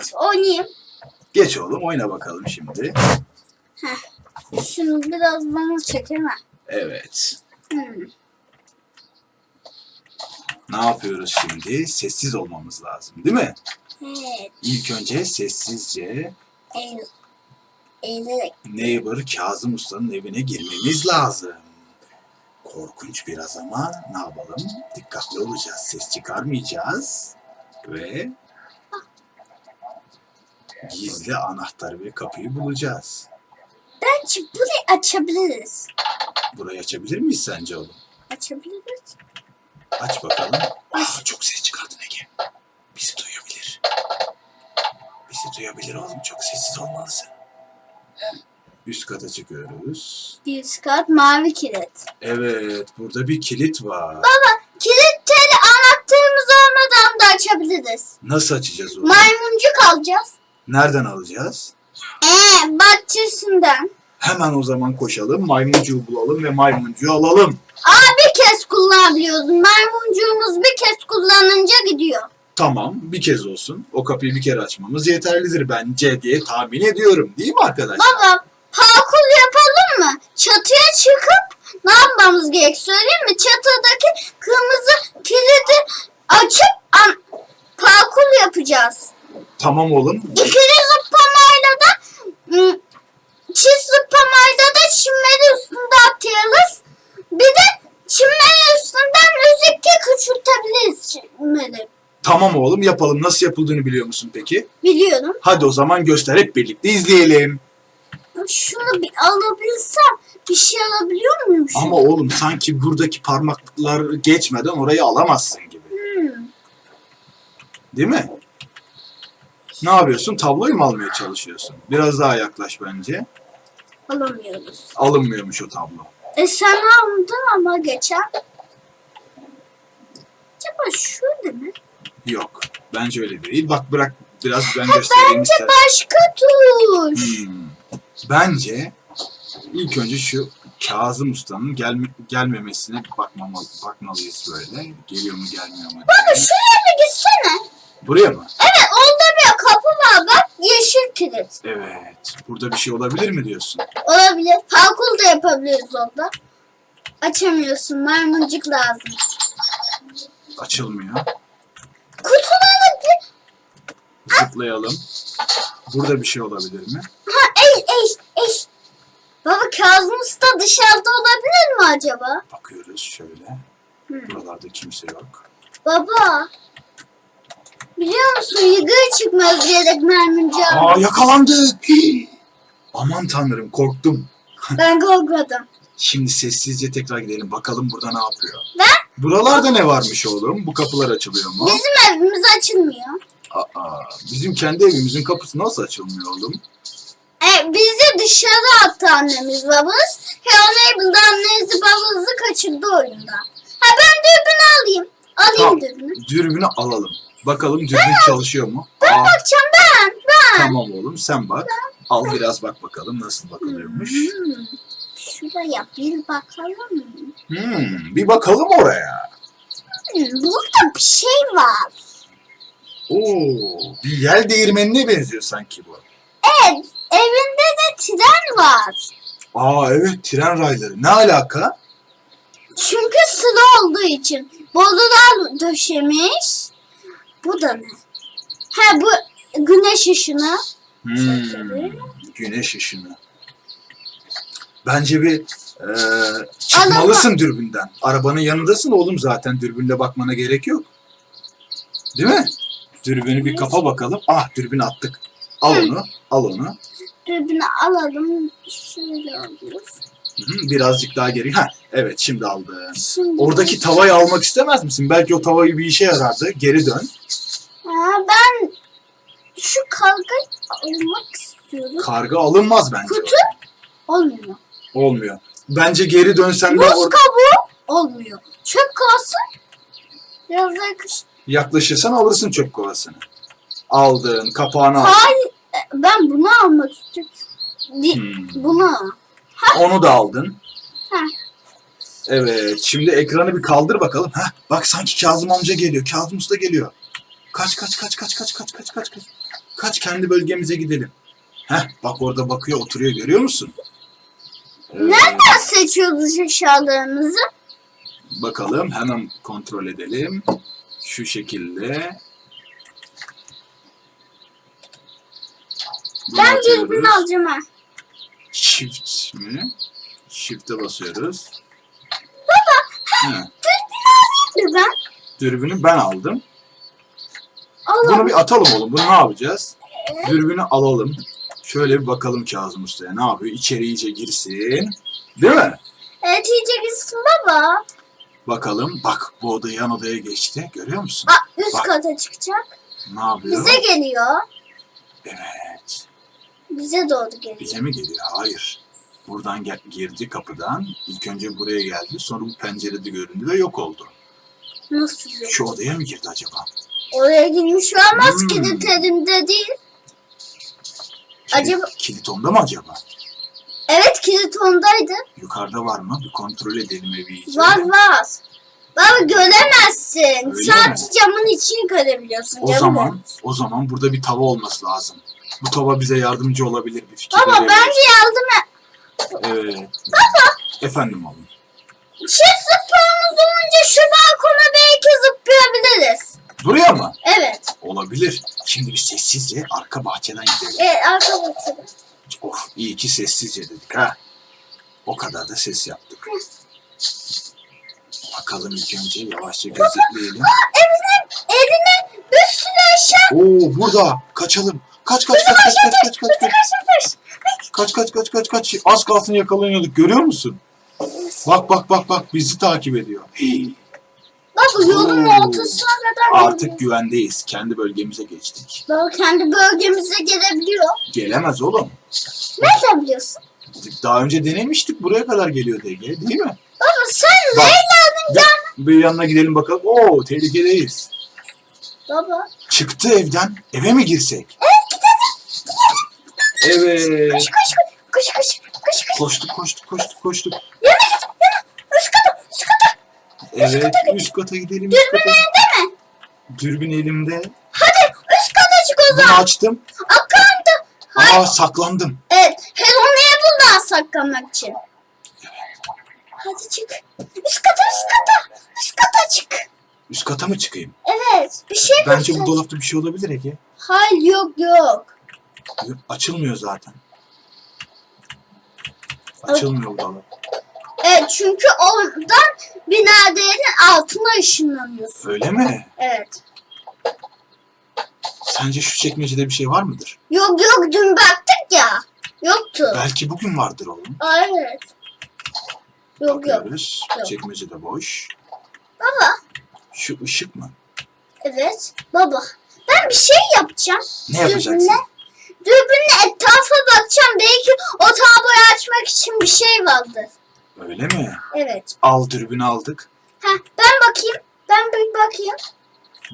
Evet oynayayım. Geç oğlum oyna bakalım şimdi. Şunu biraz bana çekelim. ha. Evet. Hmm. Ne yapıyoruz şimdi? Sessiz olmamız lazım değil mi? Evet. İlk önce sessizce eğilerek. Neighbor Kazım Usta'nın evine girmemiz lazım. Korkunç biraz ama ne yapalım? Dikkatli olacağız. Ses çıkarmayacağız. Ve gizli anahtarı ve kapıyı bulacağız. Bence burayı açabiliriz. Burayı açabilir miyiz sence oğlum? Açabiliriz. Aç bakalım. Aa, çok ses çıkardın Ege. Bizi duyabilir. Bizi duyabilir oğlum. Çok sessiz olmalısın. Üst kata çıkıyoruz. Bir kat mavi kilit. Evet, burada bir kilit var. Kilitleri anahtarımız olmadan da açabiliriz. Nasıl açacağız onu? Maymuncuk alacağız. Nereden alacağız? Ee, bahçesinden. Hemen o zaman koşalım, maymuncuğu bulalım ve maymuncuğu alalım. Aa bir kez kullanabiliyoruz. Maymuncuğumuz bir kez kullanınca gidiyor. Tamam, bir kez olsun. O kapıyı bir kere açmamız yeterlidir bence diye tahmin ediyorum. Değil mi arkadaşlar? Baba parkur yapalım mı? Çatıya çıkıp ne yapmamız gerek söyleyeyim mi? Çatıdaki kırmızı kilidi açıp parkur yapacağız. Tamam oğlum. İkili zıplamayla da ım, çift zıplamayla da çimleri üstünde atıyoruz. Bir de çimleri üstünden müzikle küçültebiliriz çimleri. Tamam oğlum yapalım. Nasıl yapıldığını biliyor musun peki? Biliyorum. Hadi o zaman göster hep birlikte izleyelim. Şunu bir alabilsem bir şey alabiliyor muyum? şunu? Ama oğlum sanki buradaki parmaklıklar geçmeden orayı alamazsın gibi. Hmm. Değil mi? Ne yapıyorsun? Tabloyu mu almaya çalışıyorsun? Biraz daha yaklaş bence. Alamıyoruz. Alınmıyormuş o tablo. E sen aldın ama geçen. Acaba şöyle mi? Yok. Bence öyle değil. Bak bırak biraz ben göstereyim Bence istersen. başka tuş. Hmm. Bence ilk önce şu Kazım Usta'nın gelme, gelmemesine bakmamalı, bakmalıyız böyle. Geliyor mu gelmiyor mu Baba şuraya bir gitsene. Buraya mı? Evet bak yeşil kilit. Evet. Burada bir şey olabilir mi diyorsun? Olabilir. Parkur da yapabiliriz orada. Açamıyorsun maymuncuk lazım. Açılmıyor. Kutuları bir... Zıplayalım. Burada bir şey olabilir mi? Ha eş eş eş. Baba Kazım Usta dışarıda olabilir mi acaba? Bakıyoruz şöyle. Hmm. Buralarda kimse yok. Baba. Biliyor musun yukarı çıkmaz gerek maymuncuğa. Aa yakalandık. Aman tanrım korktum. Ben korkmadım. Şimdi sessizce tekrar gidelim. Bakalım burada ne yapıyor. Ben Buralarda ne varmış oğlum? Bu kapılar açılıyor mu? bizim evimiz açılmıyor. Aa, bizim kendi evimizin kapısı nasıl açılmıyor oğlum? E, bizi dışarı attı annemiz babamız. Hello annenizi babanızı kaçırdı oyunda. Ha ben dürbünü alayım. Alayım dürbünü. Dürbünü alalım. Bakalım dürbün çalışıyor mu? Aa, Bakacağım ben. Ben. tamam oğlum sen bak. Al biraz bak bakalım nasıl bakılıyormuş. Hmm. Şuraya bir bakalım. Hmm, bir bakalım oraya. Hmm, burada bir şey var. Oo, bir yel değirmenine benziyor sanki bu. Evet, evinde de tren var. Aa evet tren rayları. Ne alaka? Çünkü sıra olduğu için. Borular döşemiş. Bu da ne? Ha bu güneş ışını. Hmm, güneş ışını. Bence bir e, çıkmalısın dürbünden. Arabanın yanındasın oğlum zaten dürbünle bakmana gerek yok. Değil mi? Dürbünü bir kapa bakalım. Ah dürbün attık. Al Hı. onu, al onu. Dürbünü alalım. Şöyle alıyoruz. Hı Birazcık daha geri. Ha, evet şimdi aldım. Şimdi Oradaki tavayı almak istemez misin? Belki o tavayı bir işe yarardı. Geri dön. Ha, ben şu kargayı almak istiyorum. Karga alınmaz bence. Kutu olmuyor. Olmuyor. Bence geri dönsen de or- kabuğu olmuyor. Çöp kalsın. Biraz yakış. yaklaşırsan alırsın çöp kovasını. Aldın, kapağını aldın. Hayır. e, Ben bunu almak istiyorum. Hmm. Bunu. Onu da aldın. Heh. Evet. Şimdi ekranı bir kaldır bakalım. Heh, bak sanki Kazım amca geliyor. Kazım Usta geliyor. Kaç kaç kaç kaç kaç kaç kaç kaç kaç. Kaç kendi bölgemize gidelim. Heh bak orada bakıyor oturuyor görüyor musun? Ee, Nereden seçiyoruz eşyalarımızı? bakalım hemen kontrol edelim. Şu şekilde. Bunu Ben atıyoruz. dürbün alacağım ha. Shift mi? Shift'e basıyoruz. Baba. He, Dürbün ben. dürbünü ben aldım. Allah. Bunu bir atalım oğlum. Bunu ne yapacağız? Dürbünü alalım. Şöyle bir bakalım Kazım Usta'ya. Ne yapıyor? İçeri iyice girsin. Değil mi? Evet iyice gitsin baba. Bakalım. Bak bu oda yan odaya geçti. Görüyor musun? Aa, üst Bak. kata çıkacak. Ne yapıyor? Bize geliyor. Evet. Bize doğru geliyor. Bize mi geliyor? Hayır. Buradan gel- girdi kapıdan. İlk önce buraya geldi. Sonra bu pencerede göründü ve yok oldu. Nasıl yok? Şu odaya mı girdi acaba? Oraya girmiş olmaz Hmm. kilit elimde değil. Kilit, Acaba- kilit onda mı acaba? Evet kilit ondaydı. Yukarıda var mı? Bir kontrol edelim evi. Var var. Baba göremezsin. Öyle Sadece mi? camın içini görebiliyorsun. O camı zaman o zaman burada bir tava olması lazım. Bu tava bize yardımcı olabilir bir fikir Baba verebilir. bence yardım et. Evet. Baba. Efendim oğlum. Şey zıplamamız olunca şu balkona belki zıplayabiliriz. Buraya mı? Evet. Olabilir. Şimdi bir sessizce arka bahçeden gidelim. Evet arkadaşlar. Of iyi ki sessizce dedik ha. O kadar da ses yaptık. Bakalım ilk önce yavaşça gözetleyelim. Evine, evine bir sürü eşya. Oo burada. Kaçalım. Kaç kaç kaç kaç kaç kaç kaç kaç. Kaç Kaç kaç kaç kaç kaç. Az kalsın yakalanıyorduk. Görüyor musun? Bak bak bak bak bizi takip ediyor. Bak yolun Oo. ortasına kadar Artık güvendeyiz. Kendi bölgemize geçtik. Baba kendi bölgemize gelebiliyor. Gelemez oğlum. Nereden biliyorsun? Daha önce denemiştik. Buraya kadar geliyordu Ege. Değil mi? Baba sen Bak. Leyla'nın Gel. Bir yanına gidelim bakalım. Oo tehlikedeyiz. Baba. Çıktı evden. Eve mi girsek? Evet. Koş koş koş koş koş koş koş. Koştuk koştuk koştuk koştuk. Yana git yana. Üst kata üst kata. Evet üst kata gidelim. Üst Dürbün kata. evde mi? Dürbün elimde. Hadi üst kata çık o Bunu zaman. açtım. Akanda. Hayır. Aa saklandım. Evet. Helona'ya buradan saklanmak için. Hadi çık. Üst kata üst kata. Üst kata çık. Üst kata mı çıkayım? Evet. Bir şey Bence bu dolapta bir şey olabilir Ege. Hayır yok yok. Açılmıyor zaten. Açılmıyor bu dolap. Evet çünkü oradan binaderin altına ışınlanıyorsun. Öyle mi? Evet. Sence şu çekmecede bir şey var mıdır? Yok yok dün baktık ya. Yoktu. Belki bugün vardır oğlum. Aa, evet. Yok yok. Bakıyoruz. Yok. Çekmece de boş. Baba. Şu ışık mı? Evet. Baba. Ben bir şey yapacağım. Ne yapacaksın? Dürbünle, dürbünle etrafa bakacağım. Belki o tabloyu açmak için bir şey vardır. Öyle mi? Evet. Al dürbünü aldık. Ha, ben bakayım. Ben bir bakayım.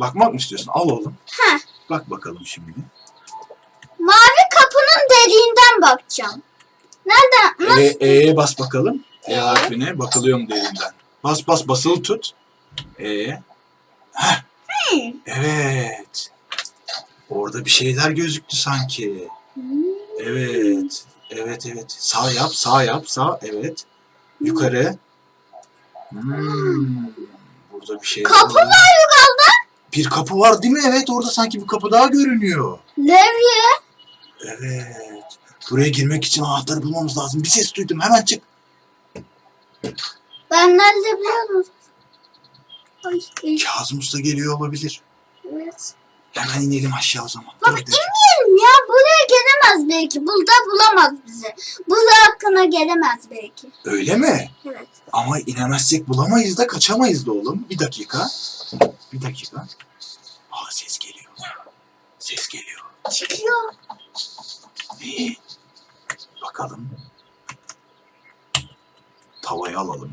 Bakmak mı istiyorsun? Al oğlum. Ha, Bak bakalım şimdi. mavi kapının deliğinden bakacağım. Nereden? Nasıl? E, E'ye bas bakalım. E E. harfine bakılıyor mu derinden. Bas bas basılı tut. E. Heh, Hmm. evet. Orada bir şeyler gözüktü sanki. Evet. Evet evet. Sağ yap, sağ yap, sağ. Evet. Yukarı. Hmm. Burada bir şey Kapı var. yukarıda. Bir kapı var değil mi? Evet orada sanki bir kapı daha görünüyor. Levye. Evet. Buraya girmek için anahtarı bulmamız lazım. Bir ses duydum. Hemen çık. Ben nerede biliyorum? Ay, ay, Kazım Usta geliyor olabilir. evet. Hemen inelim aşağı o zaman. Bak Dur, dur. inmeyelim ya. Buraya gelemez belki. Burada bulamaz bizi. Burada hakkına gelemez belki. Öyle mi? Evet. Ama inemezsek bulamayız da kaçamayız da oğlum. Bir dakika. Bir dakika. Aa ses geliyor. Ses geliyor. Çıkıyor. İyi. Bakalım. Tavayı alalım.